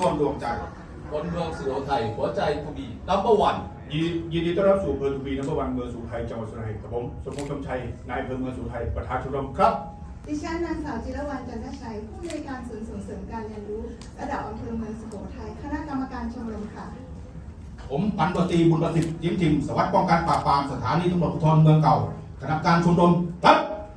รวมดวงใจ คนเมืองสุโขทัยหัวใจทูบีนัมเบอร์วันยินยินดีต้อนรับสู่เพลินทูบีนัมเบอร์วันเมืองสุไทยจังหวัดสุโขทัยกับผมสมพงษ์ชมชัยนายอำเภอเมืองสุโขทัยประธานชมรมครับ ดิฉันนางสาวจิรวรรณจันทชัย ผู้อำนวยการศูนย์ส่งเสริมการเรียนรู้ระดับอำเภอเมืองสุโขทัยคณะกรรมการชมรมค่ะ ผมพันตำรวจตรีบุญประสิทธิ์ยิ้มทิมสวัสดิ์ป้องกันปราบปรามสถานีตำรวจภูธรเมืองเก่าคณะกรรมการชมรมครับ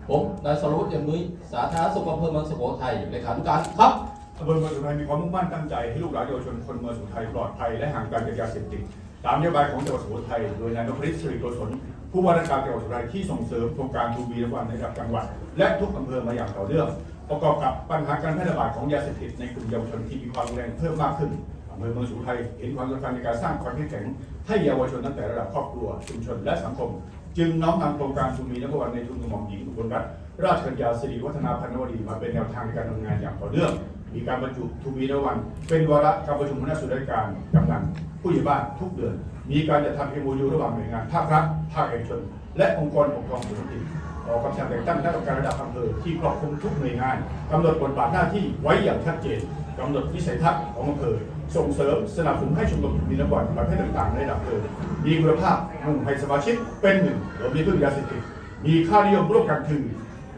ผมนายสรวุฒิเอี่ยมนุ้ยสาธารณสุขอำเภอเมืองสุโขทัยเลขานุการครับอำเภอเมืองสุโขทัยมีความมุ่งมั่นตั้งใจให้ลูกหลานเยาวชนคนเมืองสุโขทัยปลอดภัยและห่างไกลจากยาเสพติดตามนโยบายของจังหวัดสุโขทัยโดยนายนพฤทธิ์สิริโกศลผู้ว่าราชการจังหวัดสุโขทัยที่ส่งเสริมโครงการทูบีระวันในระดับจังหวัด และทุกอำเภอมาอย่างต่อเนื่องประกอบกับปัญหาการแพร่ระบาดของยาเสพติดในกลุ่มเยาวชนที่มีความรุนแรงเพิ่มมากขึ้นอำเภอเมืองสุโขทัยเห็นความสำคัญในการสร้างความเข้มแข็งให้เยาวชนตั้งแต่ระดับครอบครัวชุมชนและสังคม จึงน้อมนำโครงการทูบีนักวันในทุนกระหม่อมหญิงอุบลรัตนราชกัญญาสิริวัฒนาพันวดีมาเป็นแนวทางในการทำงานอย่างต่อเนื่อง มีการบรรจุทูบีนวัน เป็นวาระการประชุมคณะส่วนราชการกำนันผู้ใหญ่บ้านทุกเดือน มีการจัดทำเอ็มโยูระหว่างหน่วยงานภาครัฐภาคเอกชน และองค์กรปกครองส่วนท้องถิ่นออกคำสั่งแต่งตั้งคณะกรรมการระดับอำเภอที่ครอบคลุมทุกหน่วยงานกำหนดบทบาทหน้าที่ไว้อย่างชัดเจนกำหนดวิสัยทัศน์ของอำเภอ ส่งเสริมสนับสนุนให้ชมรมทูบีนวันประเภทต่างๆในระดับอำเภอมีคุณภาพมุ่งให้สมาชิกเป็นหนึ่งโดยมีพึ่งยาเสพติดมีค่านิยมร่วมกันคือ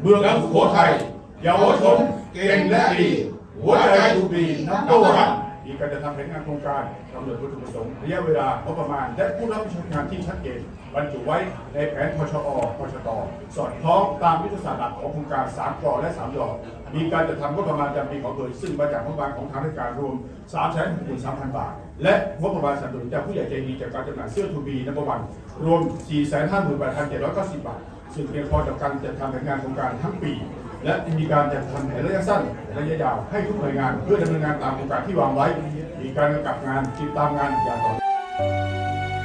เมืองสุโขทัยเยาวชนเก่งและดี หัวใจทูบีนับตัววันมีการจะทำแผนงานโครงการกำหนดวัตถุประสงค์ระยะเวลางบประมาณ และผู้รับผิดชอบงานที่ชัดเจนบรรจุไว้ในแผนพชอพชตสอดคล้องตามยุทธศาสตร์หลักของโครงการ3กอและ3ยอมีการจัดทำงบประมาณจำปีของอำเภอซึ่งมาจากงบประมาณของทางราชการรวม3 6 3 0 0 0บาท และงบประมาณสนับสนุนจากผู้ใหญ่ใจดีจากการจำหน่ายเสื้อทูบีนับวันรวม458,790บาทซึ่งเพียงพอต่อการจัดทำแผนงานโครงการทั้งปี และมีการจัดทำแผนระยะสั้นและระยะยาวให้ทุกหน่วยงาน เพื่อดำเนินงานตามโครงการที่วางไว้ มีการกำกับงานติดตามงานอย่างต่อเนื่อง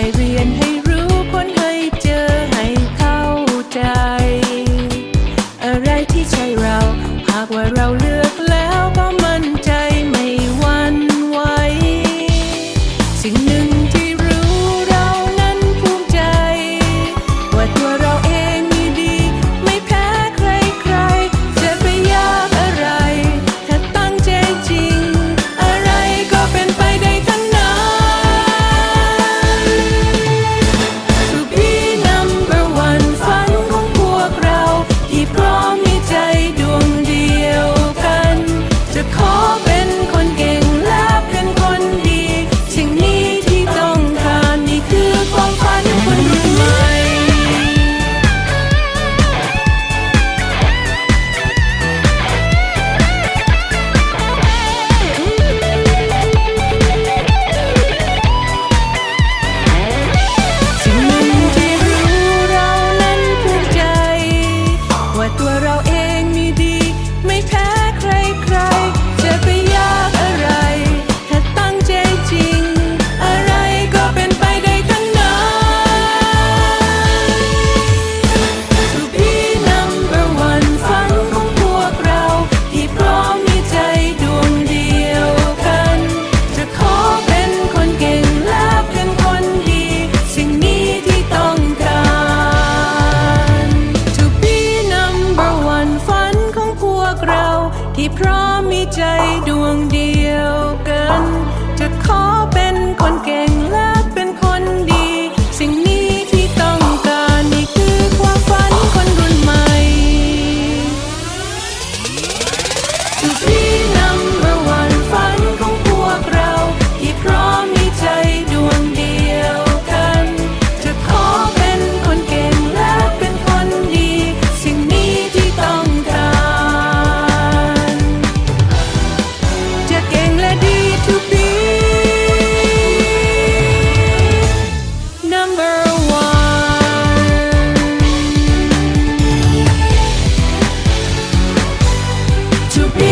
เราจะใฝ่เรียนให้ ที่พร้อมมีใจดวงเดียวกัน จะขอเป็นคนเก่ง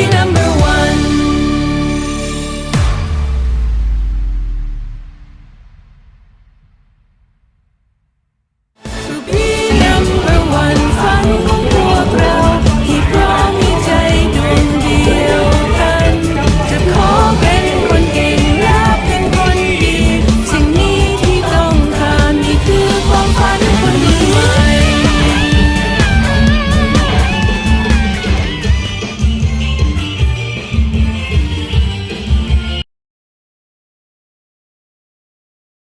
number one.